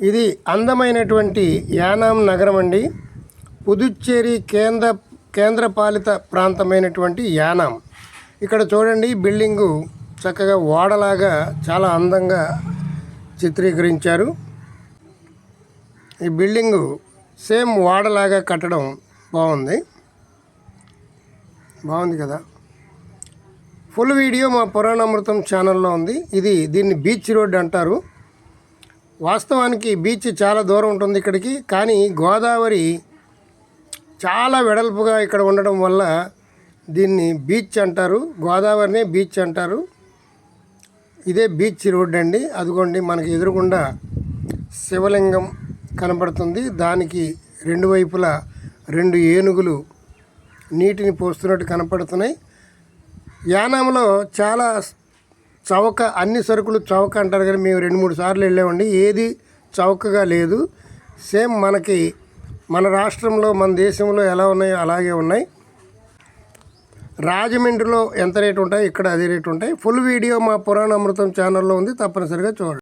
ఇది అందమైనటువంటి యానాం నగరం అండి. పుదుచ్చేరి కేంద్ర కేంద్రపాలిత ప్రాంతమైనటువంటి యానాం. ఇక్కడ చూడండి బిల్డింగు చక్కగా ఓడలాగా చాలా అందంగా చిత్రీకరించారు. ఈ బిల్డింగు సేమ్ ఓడలాగా కట్టడం బాగుంది. బాగుంది కదా? ఫుల్ వీడియో మా పురాణామృతం ఛానల్లో ఉంది. ఇది దీన్ని బీచ్ రోడ్ అంటారు. వాస్తవానికి బీచ్ చాలా దూరం ఉంటుంది ఇక్కడికి కానీ గోదావరి చాలా వెడల్పుగా ఇక్కడ ఉండడం వల్ల దీన్ని బీచ్ అంటారు గోదావరినే బీచ్ అంటారు. ఇదే బీచ్ రోడ్ అండి. అదిగోండి మనకి ఎదురుగుండా శివలింగం కనబడుతుంది. దానికి రెండు వైపులా రెండు ఏనుగులు నీటిని పోస్తున్నట్టు కనపడుతున్నాయి. యానంలో చాలా చౌక అన్ని సరుకులు చౌక అంటారు కానీ మేము రెండు మూడు సార్లు వెళ్ళామండి. ఏది చౌకగా లేదు. సేమ్ మనకి మన రాష్ట్రంలో మన దేశంలో ఎలా ఉన్నాయో అలాగే ఉన్నాయి. రాజమండ్రిలో ఎంత రేటు ఉంటాయి? ఇక్కడ అదే రేటు ఉంటాయి. ఫుల్ వీడియో మా పురాణ అమృతం ఛానల్లో ఉంది. తప్పనిసరిగా చూడండి.